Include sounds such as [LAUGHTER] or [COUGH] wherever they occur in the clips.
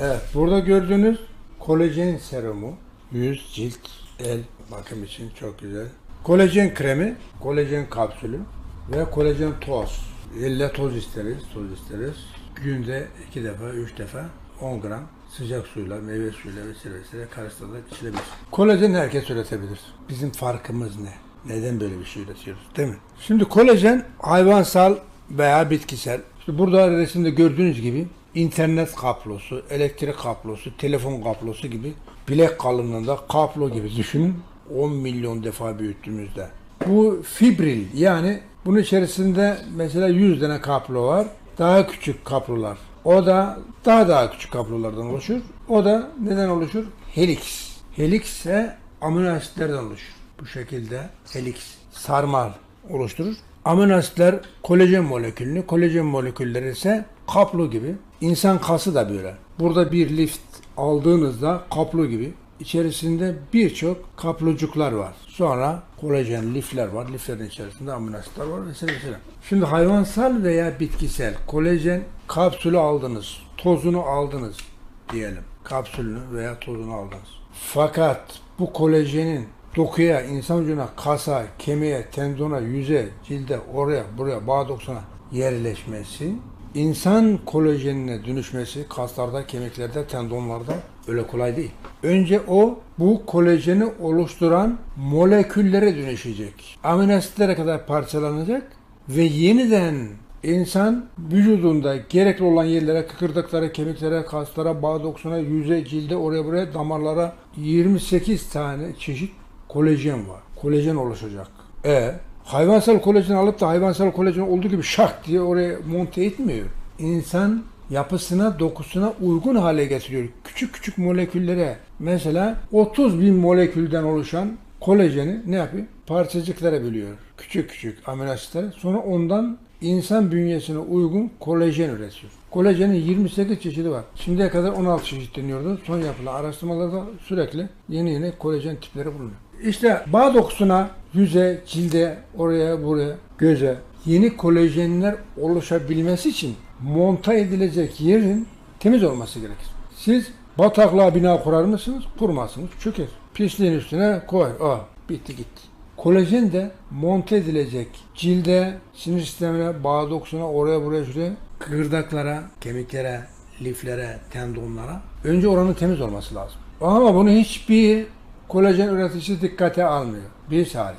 Evet, burada gördüğünüz kolajen serumu, yüz, cilt, el bakım için çok güzel. Kolajen kremi, kolajen kapsülü ve kolajen toz. Elle toz isteriz, toz isteriz. Günde iki defa, üç defa 10 gram sıcak suyla, meyve suyuyla vesaire vesaire karıştırılarak içilebilir. Kolajen herkes üretebilir. Bizim farkımız ne? Neden böyle bir şey üretiyoruz değil mi? Şimdi kolajen hayvansal veya bitkisel. İşte burada resimde gördüğünüz gibi internet kablosu, elektrik kablosu, telefon kablosu gibi bilek kalınlığında kablo gibi düşünün. 10 milyon defa büyüttüğümüzde. Bu fibril yani bunun içerisinde mesela 100 tane kablo var. Daha küçük kablolar. O da daha daha küçük kablolardan oluşur. O da neden oluşur? Helix. Helix ise amino asitlerden oluşur. Bu şekilde helix sarmal oluşturur. Amino asitler kolajen molekülünü, kolajen molekülleri ise kaplo gibi. İnsan kası da böyle. Burada bir lift aldığınızda kaplo gibi içerisinde birçok kaplocuklar var. Sonra kolajen lifler var. Liflerin içerisinde amino asitler var vesaire vesaire. Şimdi hayvansal veya bitkisel kolajen kapsülü aldınız, tozunu aldınız diyelim. Kapsülünü veya tozunu aldınız. Fakat bu kolajenin dokuya, insan vücuduna, kasa, kemiğe, tendona, yüze, cilde, oraya, buraya, bağ dokusuna yerleşmesi, insan kolajenine dönüşmesi kaslarda, kemiklerde, tendonlarda öyle kolay değil. Önce o bu kolajeni oluşturan moleküllere dönüşecek. Amino asitlere kadar parçalanacak ve yeniden insan vücudunda gerekli olan yerlere, kıkırdaklara, kemiklere, kaslara, bağ dokusuna, yüze, cilde, oraya buraya, damarlara 28 tane çeşit kolajen var. Kolajen oluşacak. E hayvansal kolajen alıp da hayvansal kolajen olduğu gibi şak diye oraya monte etmiyor. İnsan yapısına, dokusuna uygun hale getiriyor. Küçük küçük moleküllere mesela 30 bin molekülden oluşan kolajeni ne yapıyor? Parçacıklara bölüyor. Küçük küçük amino. Sonra ondan insan bünyesine uygun kolajen üretiyor. Kolajenin 28 çeşidi var. Şimdiye kadar 16 çeşit deniyordu. Son yapılan araştırmalarda sürekli yeni yeni kolajen tipleri bulunuyor. İşte bağ dokusuna, yüze, cilde, oraya, buraya, göze yeni kolajenler oluşabilmesi için monta edilecek yerin temiz olması gerekir. Siz bataklığa bina kurar mısınız? Kurmazsınız. Çöker. Pisliğin üstüne koy. Aa, bitti gitti. Kolajen de monte edilecek cilde, sinir sistemine, bağ dokusuna, oraya buraya şuraya, kıkırdaklara, kemiklere, liflere, tendonlara. Önce oranın temiz olması lazım. Ama bunu hiçbir kolajen üreticisi dikkate almıyor. Biz hariç.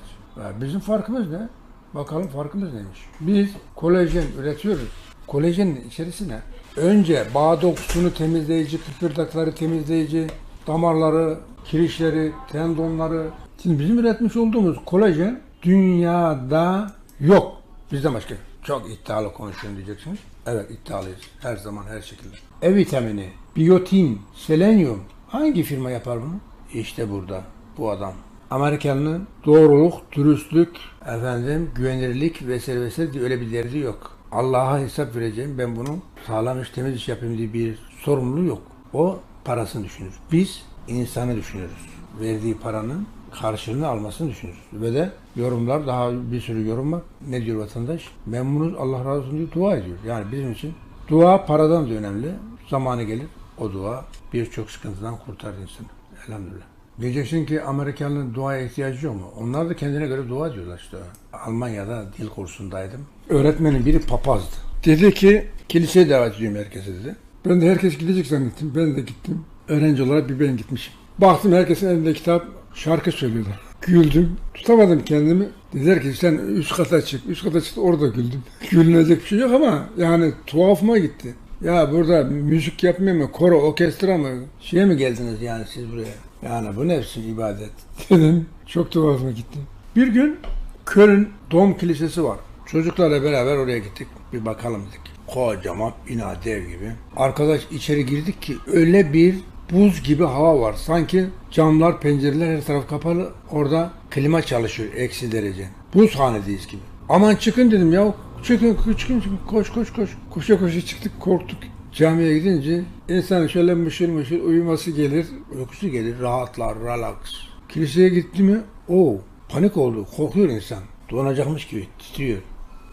Bizim farkımız ne? Bakalım farkımız neymiş? Biz kolajen üretiyoruz. Kolajenin içerisine önce bağ dokusunu temizleyici, kıkırdakları temizleyici, damarları, kirişleri, tendonları. Şimdi bizim üretmiş olduğumuz kolajen dünyada yok. Bizden başka. Çok iddialı konuşuyorum diyeceksiniz. Evet iddialıyız. Her zaman her şekilde. E vitamini, biyotin, selenyum. Hangi firma yapar bunu? İşte burada. Bu adam. Amerikanın doğruluk, dürüstlük, efendim güvenirlik vesaire vesaire öyle bir derdi yok. Allah'a hesap vereceğim. Ben bunu sağlam iş, temiz iş yapayım diye bir sorumluluğu yok. O parasını düşünür. Biz insanı düşünürüz. Verdiği paranın karşılığını almasını düşünürüz. Ve de yorumlar, daha bir sürü yorum var. Ne diyor vatandaş? Ben bunu Allah razı olsun diye dua ediyor. Yani bizim için dua paradan da önemli. Zamanı gelir o dua birçok sıkıntıdan kurtarır insanı. Elhamdülillah. Diyeceksin ki Amerikanlıların duaya ihtiyacı yok mu? Onlar da kendine göre dua diyorlar işte. Almanya'da dil kursundaydım. Öğretmenin biri papazdı. Dedi ki kiliseye davet ediyorum herkese dedi. Ben de herkes gidecek zannettim. Ben de gittim. Öğrenci olarak bir ben gitmişim. Baktım herkesin elinde kitap şarkı söylüyorlar. Güldüm. Tutamadım kendimi. Dediler ki sen üst kata çık. Üst kata çıktı orada güldüm. Gülünecek bir şey yok ama yani tuhafıma gitti. Ya burada müzik yapmaya mı, koro, orkestra mı, şeye mi geldiniz yani siz buraya? Yani bu biçim ibadet [LAUGHS] dedim. Çok tuhafıma gitti. Bir gün Köln Dom Kilisesi var. Çocuklarla beraber oraya gittik. Bir bakalım dedik. Kocaman bina dev gibi. Arkadaş içeri girdik ki öyle bir buz gibi hava var. Sanki camlar, pencereler her taraf kapalı. Orada klima çalışıyor eksi derece. Buz hanedeyiz gibi. Aman çıkın dedim ya. Çıkın, çıkın, çıkın. Koş, koş, koş. Koşa koşa çıktık, korktuk. Camiye gidince insan şöyle mışıl mışıl uyuması gelir, uykusu gelir, rahatlar, relax. Kiliseye gitti mi, o panik oldu, korkuyor insan. Donacakmış gibi titriyor.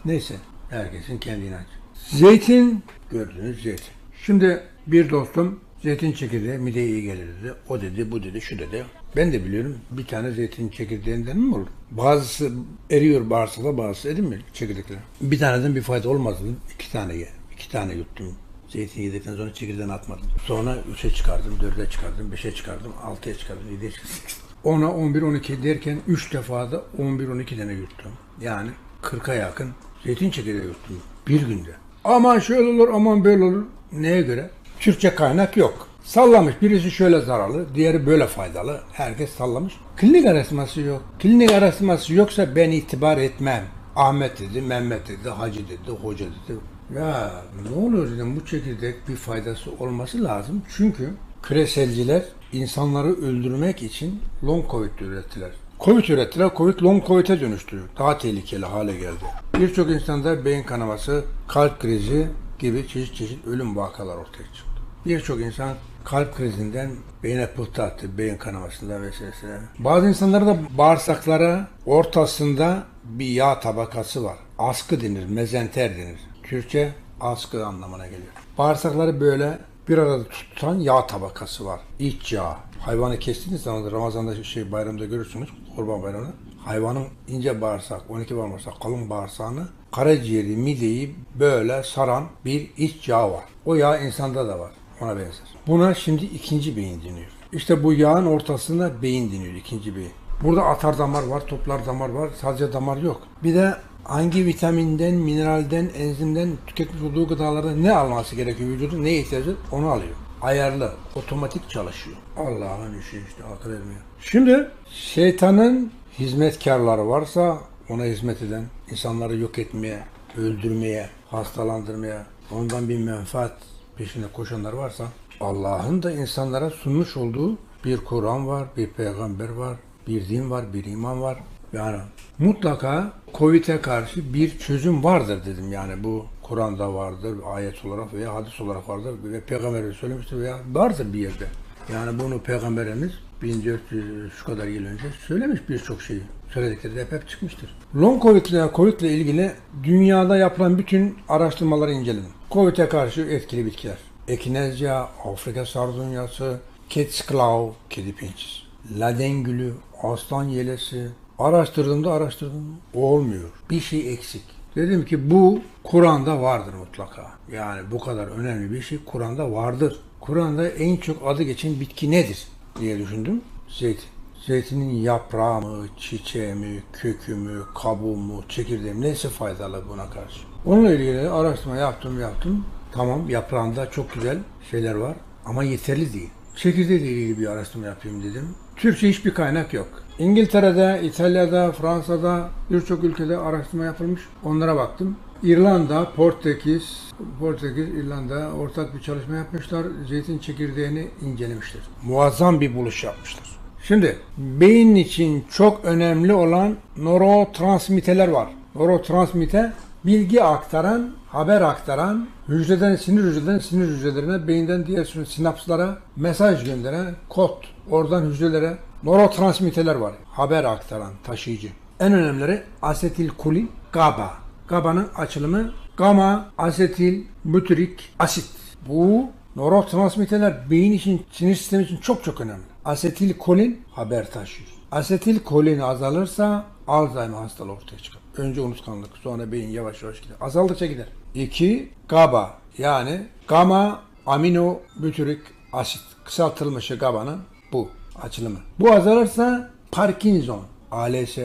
Neyse, herkesin kendi inancı. Zeytin, gördüğünüz zeytin. Şimdi bir dostum Zeytin çekirdeği mideye iyi gelir dedi. O dedi, bu dedi, şu dedi. Ben de biliyorum bir tane zeytin çekirdeğinden mi olur? Bazısı eriyor bağırsakta, bazısı erimiyor çekirdekler. Bir taneden bir fayda olmaz dedim. İki tane ye. İki tane yuttum. Zeytin yedikten sonra çekirdeğini atmadım. Sonra üçe çıkardım, dörde çıkardım, beşe çıkardım, altıya çıkardım, yediye çıkardım. [LAUGHS] Ona 11, 12 derken üç defa da 11, 12 tane yuttum. Yani 40'a yakın zeytin çekirdeği yuttum bir günde. Aman şöyle olur, aman böyle olur. Neye göre? Türkçe kaynak yok. Sallamış. Birisi şöyle zararlı, diğeri böyle faydalı. Herkes sallamış. Klinik araştırması yok. Klinik araştırması yoksa ben itibar etmem. Ahmet dedi, Mehmet dedi, Hacı dedi, Hoca dedi. Ya ne olur dedim bu çekirdek bir faydası olması lazım. Çünkü küreselciler insanları öldürmek için long covid ürettiler. Covid ürettiler, Covid long Covid'e dönüştü. Daha tehlikeli hale geldi. Birçok insanda beyin kanaması, kalp krizi gibi çeşit çeşit ölüm vakalar ortaya çıktı. Birçok insan kalp krizinden beyne pıhtı attı, beyin kanamasından vesaire. Bazı insanlarda da bağırsaklara ortasında bir yağ tabakası var. Askı denir, mezenter denir. Türkçe askı anlamına geliyor. Bağırsakları böyle bir arada tutan yağ tabakası var. İç yağ. Hayvanı kestiğiniz zaman da Ramazan'da şey bayramda görürsünüz. Kurban bayramında. Hayvanın ince bağırsak, 12 bağırsak, kalın bağırsağını, karaciğeri, mideyi böyle saran bir iç yağ var. O yağ insanda da var. Ona benzer. Buna şimdi ikinci beyin deniyor. İşte bu yağın ortasında beyin deniyor, ikinci beyin. Burada atar damar var, toplar damar var, sadece damar yok. Bir de hangi vitaminden, mineralden, enzimden tüketmiş olduğu gıdalarda ne alması gerekiyor vücudun, ne ihtiyacı onu alıyor. Ayarlı, otomatik çalışıyor. Allah'ın işi işte akıl etmiyor. Şimdi şeytanın hizmetkarları varsa ona hizmet eden, insanları yok etmeye, öldürmeye, hastalandırmaya, ondan bir menfaat peşine koşanlar varsa Allah'ın da insanlara sunmuş olduğu bir Kur'an var, bir peygamber var, bir din var, bir iman var. Yani mutlaka Covid'e karşı bir çözüm vardır dedim. Yani bu Kur'an'da vardır, ayet olarak veya hadis olarak vardır ve peygamber söylemiştir veya vardır bir yerde. Yani bunu peygamberimiz 1400 şu kadar yıl önce söylemiş birçok şeyi. Söyledikleri de hep, çıkmıştır. Long Covid ile Covid ile ilgili dünyada yapılan bütün araştırmaları inceledim. Covid'e karşı etkili bitkiler. Ekinezya, Afrika sardunyası, Cat's Claw, kedi pençesi, Laden gülü, aslan yelesi. Araştırdığımda araştırdım. Olmuyor. Bir şey eksik. Dedim ki bu Kur'an'da vardır mutlaka. Yani bu kadar önemli bir şey Kur'an'da vardır. Kur'an'da en çok adı geçen bitki nedir diye düşündüm. Zeytin. Zeytinin yaprağı mı, çiçeği mi, kökü mü, kabuğu mu, çekirdeği mi neyse faydalı buna karşı. Onunla ilgili araştırma yaptım yaptım. Tamam yaprağında çok güzel şeyler var ama yeterli değil. Çekirdeğiyle ilgili bir araştırma yapayım dedim. Türkçe hiçbir kaynak yok. İngiltere'de, İtalya'da, Fransa'da birçok ülkede araştırma yapılmış. Onlara baktım. İrlanda, Portekiz, Portekiz, İrlanda ortak bir çalışma yapmışlar. Zeytin çekirdeğini incelemişler. Muazzam bir buluş yapmışlar. Şimdi beyin için çok önemli olan nörotransmitterler var. Nörotransmitter bilgi aktaran, haber aktaran, hücreden sinir hücreden sinir hücrelerine, beyinden diğer sinapslara mesaj gönderen kod. Oradan hücrelere nörotransmitterler var. Haber aktaran, taşıyıcı. En önemlileri asetilkolin, GABA. GABA'nın açılımı gamma asetil butyrik asit. Bu nörotransmitterler beyin için, sinir sistemi için çok çok önemli. Asetilkolin haber taşıyor. Asetilkolin azalırsa Alzheimer hastalığı ortaya çıkar. Önce unutkanlık, sonra beyin yavaş yavaş gider. Azaldıkça gider. 2. GABA yani gamma amino butyrik asit. Kısaltılmışı GABA'nın bu açılımı. Bu azalırsa Parkinson, ALS,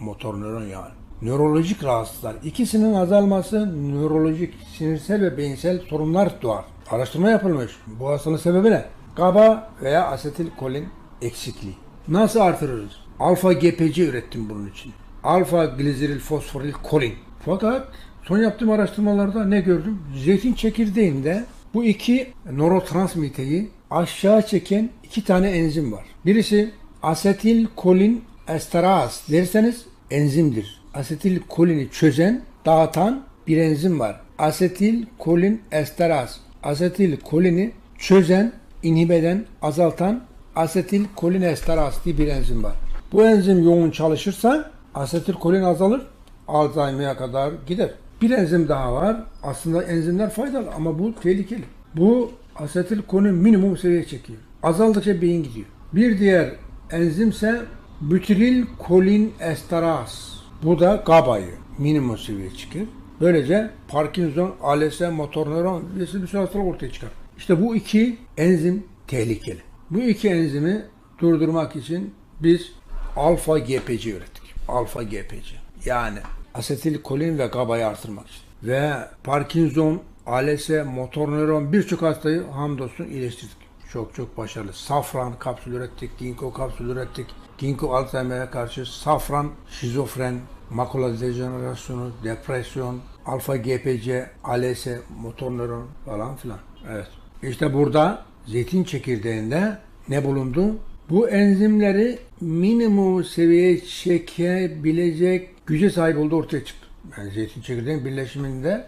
motor nöron yani. Nörolojik rahatsızlıklar. İkisinin azalması nörolojik, sinirsel ve beyinsel sorunlar doğar. Araştırma yapılmış. Bu hastalığın sebebi ne? GABA veya asetilkolin eksikliği. Nasıl artırırız? Alfa GPC ürettim bunun için. Alfa glizeril fosforil kolin. Fakat son yaptığım araştırmalarda ne gördüm? Zeytin çekirdeğinde bu iki nörotransmiteri aşağı çeken iki tane enzim var. Birisi asetil kolin esteraz derseniz enzimdir. Asetil kolini çözen, dağıtan bir enzim var. Asetil kolin esteraz. Asetil kolini çözen, inhibeden, azaltan asetil kolin esteraz diye bir enzim var. Bu enzim yoğun çalışırsa asetil kolin azalır, Alzheimer'a kadar gider. Bir enzim daha var. Aslında enzimler faydalı ama bu tehlikeli. Bu asetilkolin minimum seviyeye çekiyor. Azaldıkça beyin gidiyor. Bir diğer enzimse butiril kolin esteraz. Bu da GABA'yı minimum seviyeye çıkıyor. Böylece Parkinson, ALS, motor nöron bir sürü hastalık ortaya çıkar. İşte bu iki enzim tehlikeli. Bu iki enzimi durdurmak için biz alfa GPC ürettik. Alfa GPC. Yani asetilkolin ve GABA'yı artırmak için. Ve Parkinson, ALS, motor nöron birçok hastayı hamdolsun iyileştirdik. Çok çok başarılı. Safran kapsül ürettik, ginkgo kapsül ürettik. Ginkgo Alzheimer'e karşı safran, şizofren, makula dejenerasyonu, depresyon, alfa GPC, ALS, motor nöron falan filan. Evet. İşte burada zeytin çekirdeğinde ne bulundu? Bu enzimleri minimum seviyeye çekebilecek güce sahip olduğu ortaya çıktı. Yani zeytin çekirdeğin birleşiminde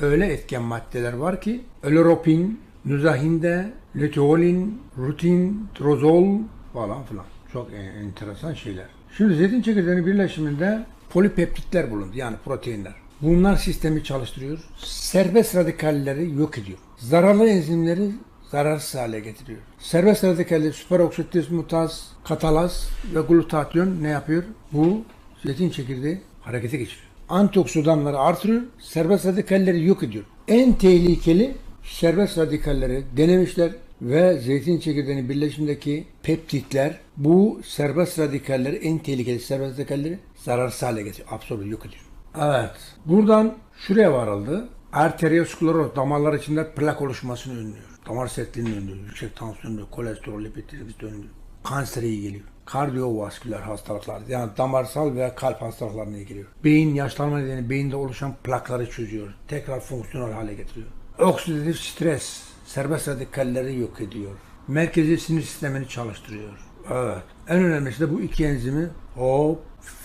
öyle etken maddeler var ki eleropin, nuzahinde, luteolin, rutin, trozol falan filan. Çok en- enteresan şeyler. Şimdi zeytin çekirdeğinin birleşiminde polipeptitler bulundu yani proteinler. Bunlar sistemi çalıştırıyor. Serbest radikalleri yok ediyor. Zararlı enzimleri zararsız hale getiriyor. Serbest radikalleri süperoksit dismutaz, katalaz ve glutatyon ne yapıyor? Bu zeytin çekirdeği harekete geçiriyor. Antioksidanları artırıyor, serbest radikalleri yok ediyor. En tehlikeli serbest radikalleri denemişler ve zeytin çekirdeğinin birleşimindeki peptitler bu serbest radikalleri en tehlikeli serbest radikalleri zararsız hale getiriyor. Absorbe yok ediyor. Evet. Buradan şuraya varıldı. Arterioskleroz damarlar içinde plak oluşmasını önlüyor. Damar sertliğini önlüyor. Yüksek tansiyonu, kolesterol, lipid önlüyor. Kansere iyi geliyor. Kardiyovasküler hastalıklar yani damarsal veya kalp hastalıklarına iyi geliyor. Beyin yaşlanma nedeni beyinde oluşan plakları çözüyor. Tekrar fonksiyonel hale getiriyor. Oksidatif stres serbest radikalleri yok ediyor. Merkezi sinir sistemini çalıştırıyor. Evet. En önemlisi de bu iki enzimi hop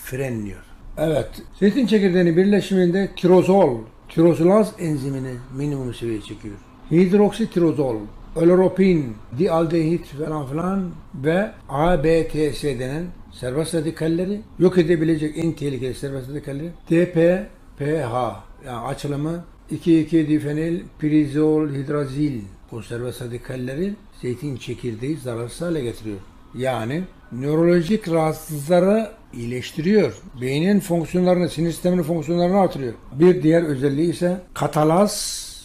frenliyor. Evet. Zeytin çekirdeğinin birleşiminde tirozol, tirozolaz enzimini minimum seviyeye çekiyor. Hidroksitirozol, eleropin, dialdehit falan filan ve ABTS denen serbest radikalleri yok edebilecek en tehlikeli serbest radikalleri DPPH yani açılımı 2,2-difenil prizol hidrazil bu serbest radikalleri zeytin çekirdeği zararsız hale getiriyor. Yani nörolojik rahatsızlıkları iyileştiriyor. Beynin fonksiyonlarını, sinir sisteminin fonksiyonlarını artırıyor. Bir diğer özelliği ise katalaz,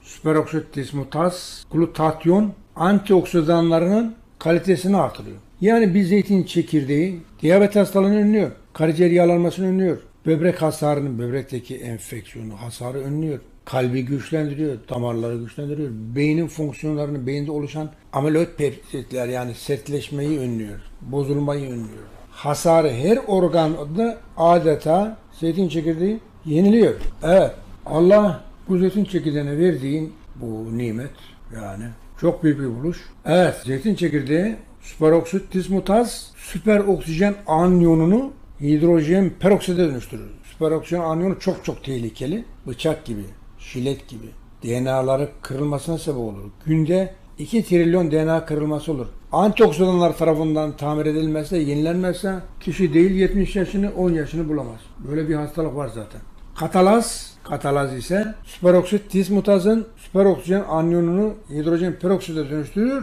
süperoksit dismutaz, glutatyon antioksidanlarının kalitesini artırıyor. Yani bir zeytin çekirdeği diyabet hastalığını önlüyor. Karaciğer yağlanmasını önlüyor. Böbrek hasarını, böbrekteki enfeksiyonu, hasarı önlüyor. Kalbi güçlendiriyor, damarları güçlendiriyor. Beynin fonksiyonlarını, beyinde oluşan amiloid peptitler yani sertleşmeyi önlüyor. Bozulmayı önlüyor. Hasarı her organda adeta zeytin çekirdeği yeniliyor. Evet, Allah bu zeytin çekirdeğine verdiğin bu nimet yani çok büyük bir buluş. Evet, zeytin çekirdeği süperoksit dismutaz süper oksijen anyonunu hidrojen perokside dönüştürür. Süper oksijen anyonu çok çok tehlikeli. Bıçak gibi, jilet gibi. DNA'ları kırılmasına sebep olur. Günde 2 trilyon DNA kırılması olur. Antioksidanlar tarafından tamir edilmezse, yenilenmezse kişi değil 70 yaşını 10 yaşını bulamaz. Böyle bir hastalık var zaten. Katalaz, katalaz ise süperoksit dismutazın süperoksijen anyonunu hidrojen perokside dönüştürüyor.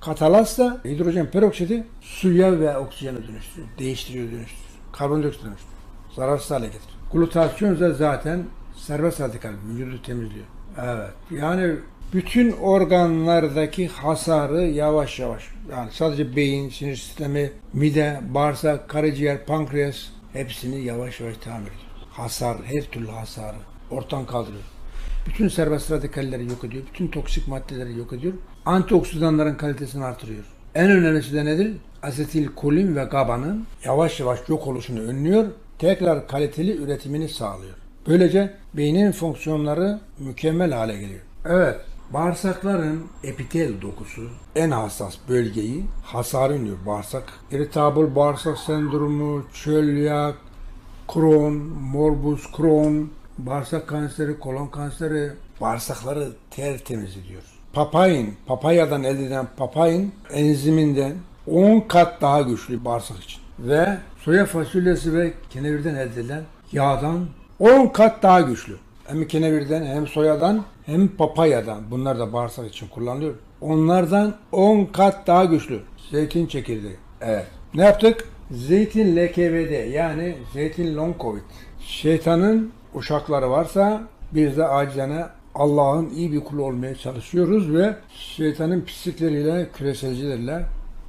Katalaz da hidrojen peroksidi suya ve oksijene dönüştürüyor. Değiştiriyor, dönüştürüyor. Karbondioksit dönüştürüyor. Zararsız hale getiriyor. Glutasyon ise zaten serbest radikal, vücudu temizliyor. Evet. Yani bütün organlardaki hasarı yavaş yavaş yani sadece beyin, sinir sistemi, mide, bağırsak, karaciğer, pankreas hepsini yavaş yavaş tamir ediyor. Hasar, her türlü hasarı ortadan kaldırıyor. Bütün serbest radikalleri yok ediyor. Bütün toksik maddeleri yok ediyor. Antioksidanların kalitesini artırıyor. En önemlisi de nedir? Asetilkolin ve GABA'nın yavaş yavaş yok oluşunu önlüyor. Tekrar kaliteli üretimini sağlıyor. Böylece beynin fonksiyonları mükemmel hale geliyor. Evet, bağırsakların epitel dokusu en hassas bölgeyi hasar önlüyor bağırsak. Irritable bağırsak sendromu, çölyak, Crohn, morbus Crohn, bağırsak kanseri, kolon kanseri, bağırsakları tertemiz ediyor. Papain, papayadan elde edilen papain enziminden 10 kat daha güçlü bağırsak için. Ve soya fasulyesi ve kenevirden elde edilen yağdan 10 kat daha güçlü. Hem kenevirden hem soyadan hem papayadan bunlar da bağırsak için kullanılıyor. Onlardan 10 kat daha güçlü. Zeytin çekirdeği. Evet. Ne yaptık? Zeytin LKBD yani zeytin long covid. Şeytanın uşakları varsa biz de acizane Allah'ın iyi bir kulu olmaya çalışıyoruz ve şeytanın pislikleriyle, küreselcilerle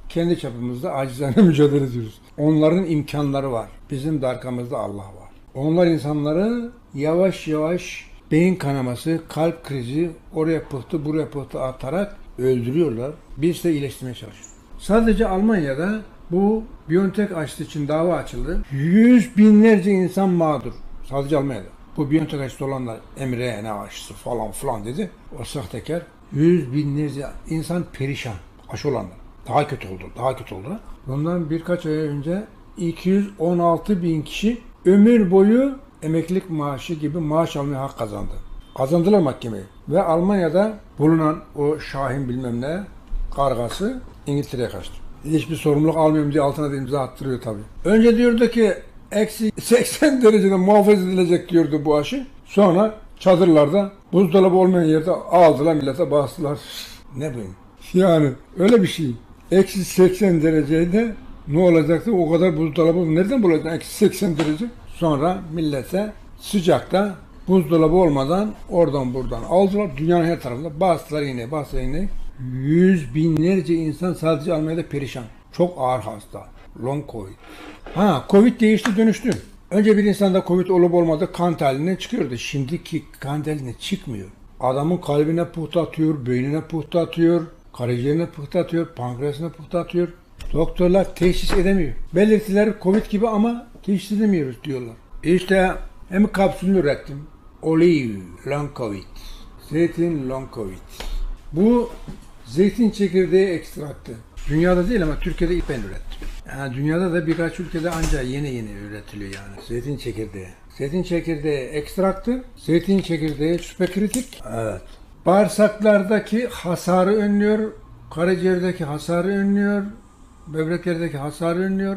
kendi çapımızda acizane [LAUGHS] mücadele ediyoruz. Onların imkanları var. Bizim de arkamızda Allah var. Onlar insanları yavaş yavaş beyin kanaması, kalp krizi, oraya pıhtı, buraya pıhtı atarak öldürüyorlar. Biz de iyileştirmeye çalışıyoruz. Sadece Almanya'da bu Biontech aşısı için dava açıldı. Yüz binlerce insan mağdur. Sadece Almanya'da. Bu Biontech aşısı olanlar mRNA aşısı falan filan dedi. O sahtekar. Yüz binlerce insan perişan. Aşı olanlar. Daha kötü oldu. Daha kötü oldu. Bundan birkaç ay önce 216 bin kişi ömür boyu emeklilik maaşı gibi maaş almaya hak kazandı. Kazandılar mahkemeyi. Ve Almanya'da bulunan o Şahin bilmem ne kargası İngiltere'ye kaçtı. Hiçbir sorumluluk almıyorum diye altına da imza attırıyor tabii. Önce diyordu ki eksi 80 [LAUGHS] derecede muhafaza edilecek diyordu bu aşı. Sonra çadırlarda buzdolabı olmayan yerde aldılar millete bastılar. [LAUGHS] ne bileyim. Yani öyle bir şey. Eksi 80 derecede ne olacaktı? O kadar buzdolabı nereden bulacaksın? Eksi 80 derece. Sonra millete sıcakta buzdolabı olmadan oradan buradan aldılar. Dünyanın her tarafında bastılar yine bastılar yine. Yüz binlerce insan sadece Almanya'da perişan. Çok ağır hasta. Long Covid. Ha Covid değişti dönüştü. Önce bir insanda Covid olup olmadı kan tahlilinden çıkıyordu. Şimdiki kan tahlilinden çıkmıyor. Adamın kalbine pıhtı atıyor, beynine pıhtı atıyor, karaciğerine pıhtı atıyor, pankreasına pıhtı atıyor. Doktorlar teşhis edemiyor. Belirtiler Covid gibi ama teşhis edemiyoruz diyorlar. İşte hem kapsülünü ürettim. Olive long Covid. Zeytin long Covid. Bu zeytin çekirdeği ekstraktı. Dünyada değil ama Türkiye'de ben ürettim. Yani dünyada da birkaç ülkede ancak yeni yeni üretiliyor yani. Zeytin çekirdeği. Zeytin çekirdeği ekstraktı. Zeytin çekirdeği süperkritik. Evet. Bağırsaklardaki hasarı önlüyor. Karaciğerdeki hasarı önlüyor. Böbreklerdeki hasarı önlüyor.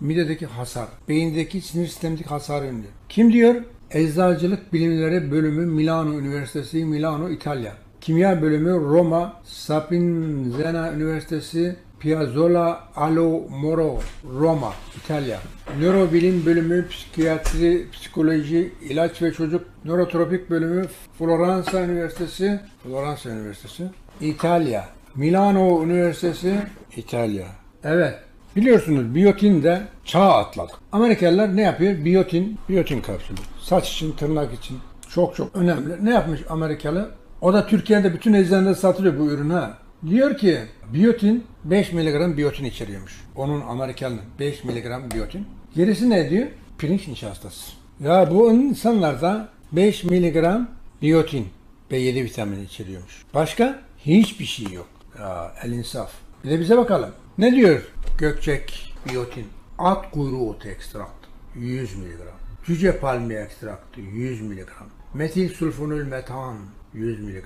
Midedeki hasar. Beyindeki sinir sistemindeki hasarı önlüyor. Kim diyor? Eczacılık Bilimleri Bölümü Milano Üniversitesi, Milano, İtalya. Kimya Bölümü Roma, Sapienza Üniversitesi, Piazzolla Alo Moro, Roma, İtalya. Nörobilim Bölümü Psikiyatri, Psikoloji, İlaç ve Çocuk Nörotropik Bölümü Floransa Üniversitesi, Floransa Üniversitesi, İtalya. Milano Üniversitesi, İtalya. Evet. Biliyorsunuz biyotin de çağ atladı. Amerikalılar ne yapıyor? Biyotin, biyotin kapsülü. Saç için, tırnak için çok çok önemli. Ne yapmış Amerikalı? O da Türkiye'de bütün eczanede satılıyor bu ürün ha. Diyor ki biyotin 5 mg biyotin içeriyormuş. Onun Amerikanın 5 mg biyotin. Gerisi ne diyor? Pirinç nişastası. Ya bu insanlarda 5 mg biyotin B7 vitamini içeriyormuş. Başka hiçbir şey yok. Ya el insaf. Bir de bize bakalım. Ne diyor Gökçek biyotin? At kuyruğu otu ekstraktı 100 mg. Cüce palmiye ekstraktı 100 mg. Metil sulfonül metan 100 mg.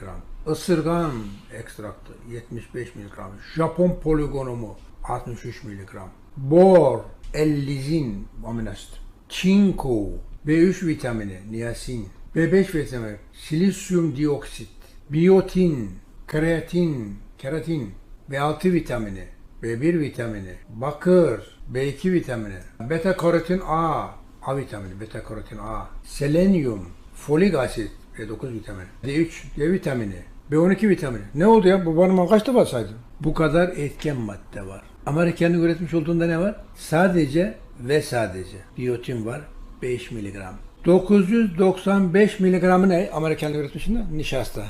Isırgan ekstraktı 75 mg. Japon poligonumu 63 mg. Bor, ellizin aminoasit. Çinko, B3 vitamini, niasin. B5 vitamini, silisyum dioksit, biyotin, kreatin, keratin, B6 vitamini, B1 vitamini, bakır, B2 vitamini, beta karotin A, A vitamini, beta karotin A, selenyum, folik asit, B9 vitamini, D3, D vitamini, B12 vitamini. Ne oldu ya? Bu bana kaç defa saydım? Bu kadar etken madde var. Amerika'nın üretmiş olduğunda ne var? Sadece ve sadece biyotin var 5 miligram. 995 miligramı ne? Amerikan'ın üretmişinde nişasta.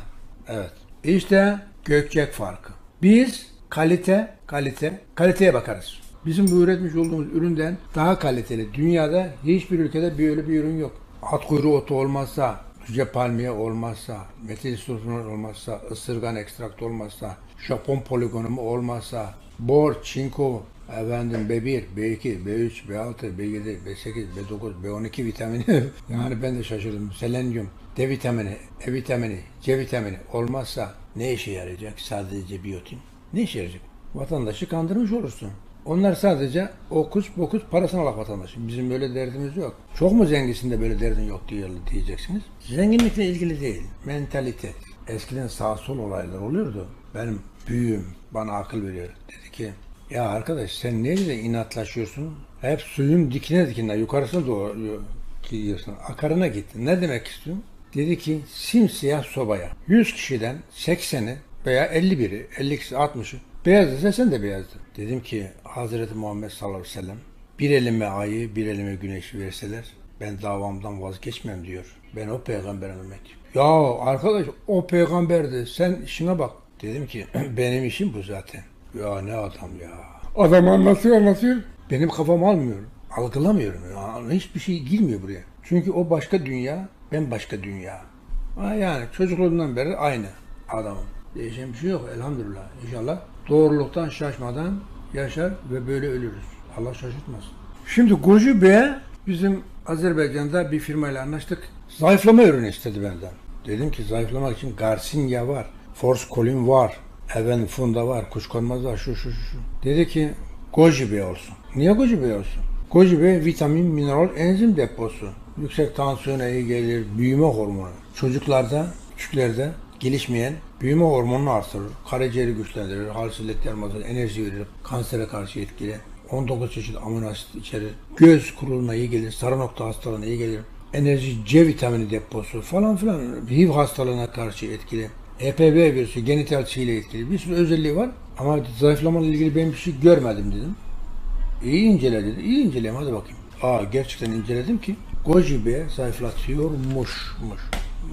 Evet. İşte gökçek farkı. Biz kalite, kalite, kaliteye bakarız. Bizim bu üretmiş olduğumuz üründen daha kaliteli. Dünyada hiçbir ülkede böyle bir ürün yok. At kuyruğu otu olmazsa, cüce palmiye olmazsa, metil sulfonat olmazsa, ısırgan ekstrakt olmazsa, Japon poligonumu olmazsa, bor, çinko, efendim B1, B2, B3, B6, B7, B8, B9, B12 vitamini [LAUGHS] yani ben de şaşırdım. Selenyum, D vitamini, E vitamini, C vitamini olmazsa ne işe yarayacak? Sadece biyotin. Ne işe yarayacak? Vatandaşı kandırmış olursun. Onlar sadece okus bokus parasını alak vatandaşın. Bizim böyle derdimiz yok. Çok mu zenginsin de böyle derdin yok diye diyeceksiniz. Zenginlikle ilgili değil. Mentalite. Eskiden sağ sol olaylar oluyordu. Benim büyüğüm bana akıl veriyor. Dedi ki ya arkadaş sen niye inatlaşıyorsun? Hep suyun dikine dikine yukarısına doğru gidiyorsun. Akarına gittin. Ne demek istiyorsun? Dedi ki simsiyah sobaya 100 kişiden 80'i veya 51'i, 52'si, 60'ı beyaz dese sen de beyazdın. Dedim ki Hazreti Muhammed sallallahu aleyhi ve sellem bir elime ayı, bir elime güneşi verseler ben davamdan vazgeçmem diyor. Ben o peygamberin ümmetiyim. Ya arkadaş o peygamberdi sen işine bak. Dedim ki [CLEARS THROAT] benim işim bu zaten. Ya ne adam ya. Adam anlatıyor anlatıyor. Benim kafam almıyor. Algılamıyorum. Ya. Hiçbir şey girmiyor buraya. Çünkü o başka dünya, ben başka dünya. Yani çocukluğumdan beri aynı adamım. Değişen bir şey yok elhamdülillah. İnşallah doğruluktan şaşmadan yaşar ve böyle ölürüz. Allah şaşırtmasın. Şimdi Goji Bey'e bizim Azerbaycan'da bir firmayla anlaştık. Zayıflama ürünü istedi benden. Dedim ki zayıflamak için Garcinia var, Force Colin var, Even Funda var, kuşkonmaz var, şu şu şu. Dedi ki Goji Bey olsun. Niye Goji Bey olsun? Goji Bey vitamin, mineral, enzim deposu. Yüksek tansiyona iyi gelir, büyüme hormonu. Çocuklarda, küçüklerde gelişmeyen büyüme hormonunu artırır. Karaciğeri güçlendirir, halsizlik dermatı, enerji verir, kansere karşı etkili. 19 çeşit amino asit içerir. Göz kuruluğuna iyi gelir, sarı nokta hastalığına iyi gelir. Enerji C vitamini deposu falan filan. HIV hastalığına karşı etkili. HPV virüsü, genital ile etkili. Bir sürü özelliği var. Ama zayıflamayla ilgili ben bir şey görmedim dedim. İyi incele dedi. İyi inceleyeyim hadi bakayım. Aa gerçekten inceledim ki Goji Bey zayıflatıyormuşmuş.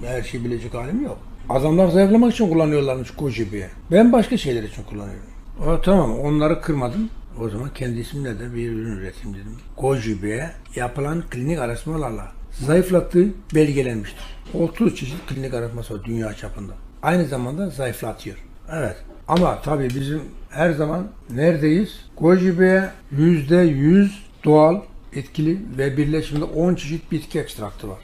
Her şeyi bilecek halim yok. Adamlar zayıflamak için kullanıyorlarmış Goji Bey'i. Ben başka şeyler için kullanıyorum. Aa, tamam onları kırmadım. O zaman kendi isimle de bir ürün üreteyim dedim. Goji Bey'e yapılan klinik araştırmalarla zayıflattığı belgelenmiştir. 30 çeşit klinik araştırması var dünya çapında. Aynı zamanda zayıflatıyor. Evet. Ama tabii bizim her zaman neredeyiz? Goji Bey'e %100 doğal, etkili ve birleşimde 10 çeşit bitki ekstraktı var.